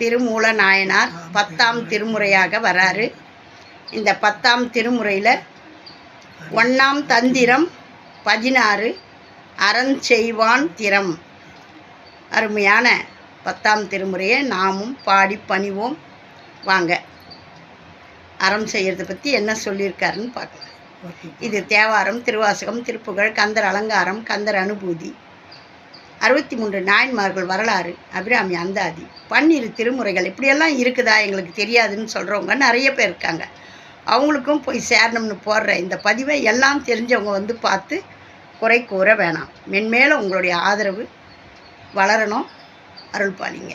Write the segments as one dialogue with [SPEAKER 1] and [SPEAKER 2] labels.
[SPEAKER 1] திருமூல நாயனார் பத்தாம் திருமுறையாக வராரு. இந்த பத்தாம் திருமுறையில் ஒன்றாம் தந்திரம் பதினாறு அறஞ்செய்வான் திறம். அருமையான பத்தாம் திருமுறையை நாமும் பாடி பணிவோம். வாங்க அறம் செய்கிறத பற்றி என்ன சொல்லியிருக்காருன்னு பார்க்கலாம். இது தேவாரம் திருவாசகம் திருப்புகழ் கந்தர் அலங்காரம் கந்தர் அனுபூதி. அறுபத்தி மூன்று நாயன்மார்கள் வரலாறு அபிராமி அந்தாதி பன்னிரு திருமுறைகள் இப்படியெல்லாம் இருக்குதா எங்களுக்கு தெரியாதுன்னு சொல்கிறவங்க நிறைய பேர் இருக்காங்க. அவங்களுக்கும் போய் சேரணும்னு போடுற இந்த பதிவை எல்லாம் தெரிஞ்சவங்க வந்து பார்த்து குறை கூற வேணாம். மென்மேலும் உங்களுடைய ஆதரவு வளரணும். அருள் பாலிங்க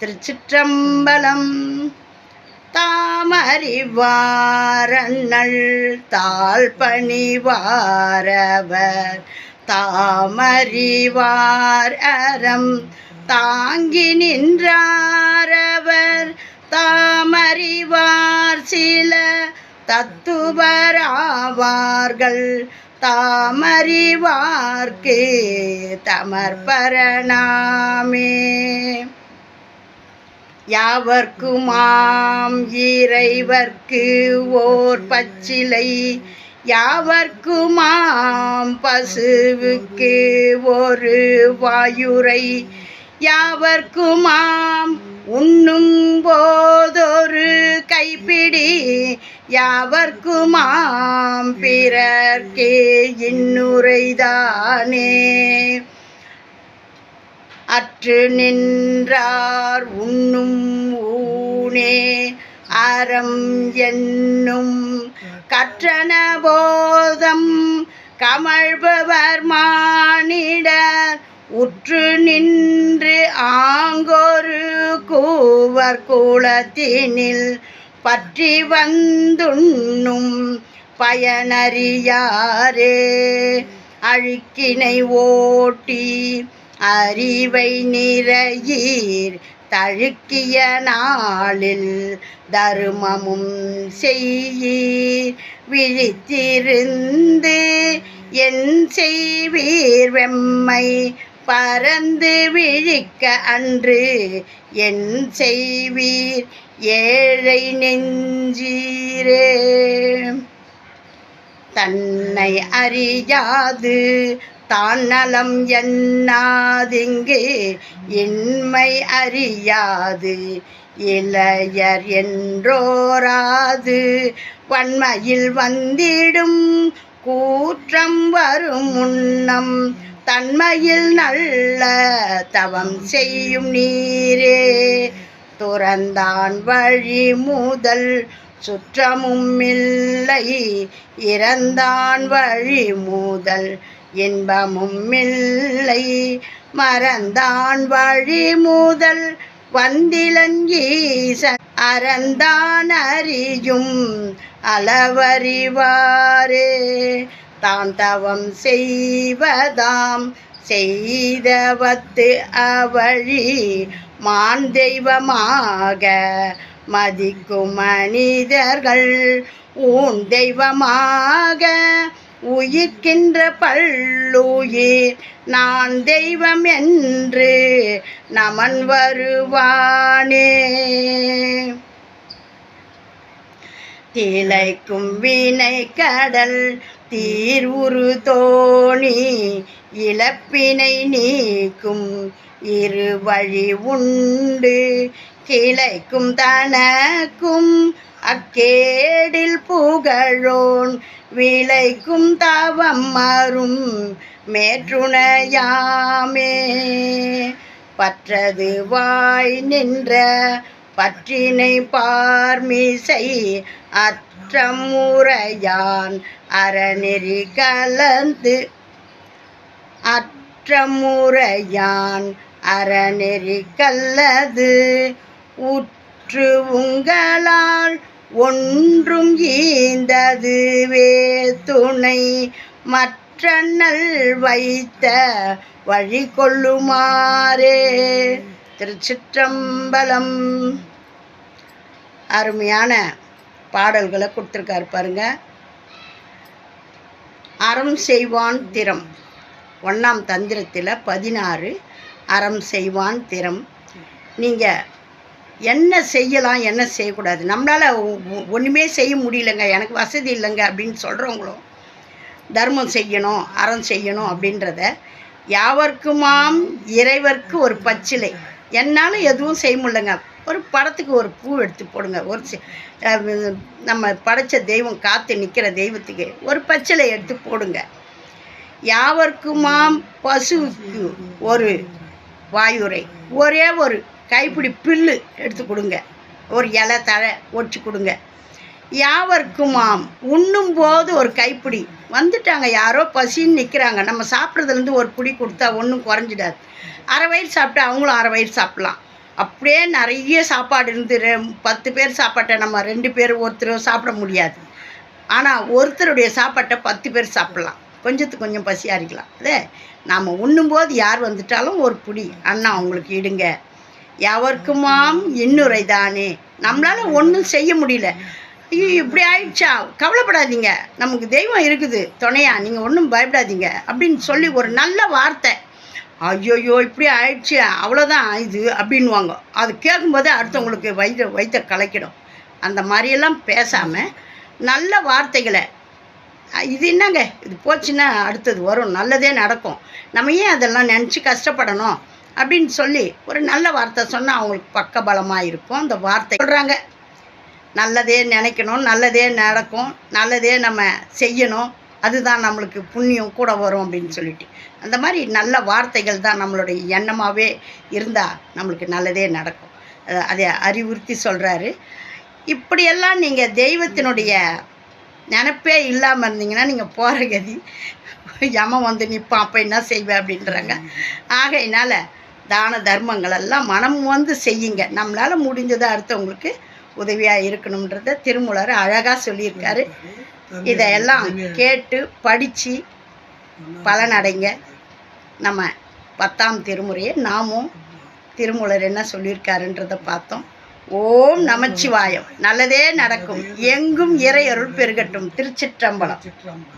[SPEAKER 1] திருச்சிற்றம்பலம் தாமறிவாரண்ணல் தாழ் பணிவாரவர் தாமறிவார் அறம். தாங்கி நின்றாரவர். தாமறிவார் சில தத்துவராவார்கள். தாமறிவார்க்கே தமர்பரணாமே யாவர்க்குமாம் இறைவர்க்கு ஓர் பச்சிலை. யாவர்க்குமாம் பசுவுக்கு ஒரு வாயுரை? யாவர்க்குமாம் உண்ணும் போதொரு கைப்பிடி? யாவர்க்குமாம் பிறர்க்கே இன்னுரைதானே? அற்று நின்றார் உண்ணும் ஊனே அறம் என்னும் கற்றன போதம் கமழ்பவர் மானிடர் உற்று நின்று ஆங்கொரு கூவர் குளத்தினில் பற்றி வந்துண்ணும் பயனறியாரே. அழுக்கினை ஓட்டி அறிவை நிறையீர் தழுக்கிய நாளில் தருமமும் செய்யீர் விழித்திருந்து என் செய்வீர் வெம்மை பறந்து விழிக்க அன்று என் செய்வீர் ஏழை நெஞ்சீரே. தன்னை அறியாது தான் நலம் எண்ணாதிங்கு? இன்மை அறியாது. இளையர் என்றோராது. வன்மையில் வந்திடும் கூற்றம் வரும் முன்னம். தன்மையில் நல்ல தவம் செய்யும் நீரே. துறந்தான் வழி முதல் சுற்றமும் இல்லை. இறந்தான் வழி முதல் இன்பமும் இல்லை மறந்தான் வழி முதல் வந்திலங்கீசன். அறந்தான் அறியும் அளவறிவாரே. தான் தவம் செய்வதாம் செய்தவத்து அவழி மான் தெய்வமாக மதிக்கும் மனிதர்கள். ஊன் தெய்வமாக உயிர்க்கின்ற பல்லுயிர். நான் தெய்வம் என்று நமன் வருவானே. திளைக்கும் வினை கடல் தீர்வுரு தோணி இழப்பினை நீக்கும் இரு வழி உண்டு. கிளைக்கும் தனக்கும் அக்கேடில் புகழோன் விளைக்கும் தவம் மறும் மேற்றுணையாமே. பற்றது வாய் நின்ற பற்றினை பார்மிசை அற்றமுறையான் அறநெறி கலந்து அற்றமுறையான் அறநெறி கல்லது உற்று உங்களால் ஒன்றும் ஈந்ததுவே துணை மற்றண்ணல் வைத்த வழி கொள்ளுமாறே. திருச்சிற்றம்பலம். அருமையான பாடல்களை கொடுத்துருக்காரு பாருங்க. அறம் செய்வான் திறம். ஒன்றாம் தந்திரத்தில் பதினாறு அறம் செய்வான் திறம். நீங்கள் என்ன செய்யலாம் என்ன செய்யக்கூடாது? நம்மளால் ஒன்றுமே செய்ய முடியலங்க. எனக்கு வசதி இல்லைங்க அப்படின்னு சொல்கிறவங்களும் தர்மம் செய்யணும் அறம் செய்யணும் அப்படின்றத யாவர்க்குமாம் இறைவர்க்கு ஒரு பச்சிலை. என்னால் எதுவும் செய்ய முடியலங்க. ஒரு படத்துக்கு ஒரு பூ எடுத்து போடுங்க. ஒரு நம்ம படைச்ச தெய்வம் காத்து நிற்கிற தெய்வத்துக்கு ஒரு பச்சிலை எடுத்து போடுங்க. யாவர்க்குமாம் பசுவுக்கு ஒரு வாயுரை. ஒரே ஒரு கைப்பிடி பில்லு எடுத்து கொடுங்க. ஒரு இலை தழை ஒடிச்சு கொடுங்க. யாவர்க்குமாம் உண்ணும்போது ஒரு கைப்பிடி. வந்துட்டாங்க யாரோ பசின்னு நிற்கிறாங்க நம்ம சாப்பிட்றதுலேருந்து ஒரு பிடி கொடுத்தா ஒன்றும் குறைஞ்சிடாது. அரை வயிறு சாப்பிட்டா அவங்களும் அரை வயிறு சாப்பிட்லாம். அப்படியே நிறைய சாப்பாடு இருந்து ரெ- பத்து பேர் சாப்பாட்டை நம்ம ரெண்டு பேர் ஒருத்தர் சாப்பிட முடியாது. ஆனால் ஒருத்தருடைய சாப்பாட்டை பத்து பேர் சாப்பிட்லாம். கொஞ்சத்துக்கு கொஞ்சம் பசியாக இருக்கலாம் அதே நாம் உண்ணும்போது யார் வந்துட்டாலும் ஒரு பிடி அண்ணா அவங்களுக்கு இடுங்க. எவருக்குமாம் இன்னுரை தானே நம்மளால் ஒன்றும் செய்ய முடியல. ஐயோ இப்படி ஆயிடுச்சா? கவலைப்படாதீங்க. நமக்கு தெய்வம் இருக்குது. துணையா நீங்கள் ஒன்றும் பயப்படாதீங்க. அப்படின்னு சொல்லி ஒரு நல்ல வார்த்தை. ஐயோயோ இப்படி ஆயிடுச்சு. அவ்வளோதான் இது அப்படின்வாங்க அது கேட்கும்போதே அடுத்தவங்களுக்கு வயிற்ற வயிற்ற கலைக்கிடும். அந்த மாதிரியெல்லாம் பேசாமல் நல்ல வார்த்தைகளை. இது என்னங்க? இது போச்சுன்னா அடுத்தது வரும். நல்லதே நடக்கும். நம்ம ஏன் அதெல்லாம் நினச்சி கஷ்டப்படணும்? அப்படின்னு சொல்லி ஒரு நல்ல வார்த்தை சொன்னால் அவங்களுக்கு பக்கபலமாக இருக்கும். அந்த வார்த்தை சொல்கிறாங்க நல்லதே நினைக்கணும் நல்லதே நடக்கும் நல்லதே நம்ம செய்யணும் அதுதான் நம்மளுக்கு புண்ணியம் கூட வரும் அப்படின்னு சொல்லிட்டு. அந்த மாதிரி நல்ல வார்த்தைகள் தான் நம்மளுடைய எண்ணமாகவே இருந்தால் நம்மளுக்கு நல்லதே நடக்கும். அதை அறிவுறுத்தி சொல்கிறாரு இப்படியெல்லாம் நீங்கள் தெய்வத்தினுடைய நினப்பே இல்லாமல் இருந்தீங்கன்னா நீங்கள் போகிற கதி யமன் வந்து நிற்பான் அப்போ என்ன செய்வேன் அப்படின்றாங்க. ஆகையினால தான தர்மங்கள் எல்லாம் மனம் வந்து செய்யுங்க. நம்மளால் முடிஞ்சதை அடுத்தவங்களுக்கு உதவியாக இருக்கணுன்றத திருமூலர் அழகாக சொல்லியிருக்காரு. இதையெல்லாம் கேட்டு படித்து பலனடைங்க. நம்ம பத்தாம் திருமுறையை நாமும் திருமூலர் என்ன சொல்லியிருக்காருன்றதை பார்த்தோம். ஓம் நமச்சிவாயம். நல்லதே நடக்கும். எங்கும் இறையருள் பெருகட்டும். திருச்சிற்றம்பலம்.
[SPEAKER 2] சிற்றம்பலம்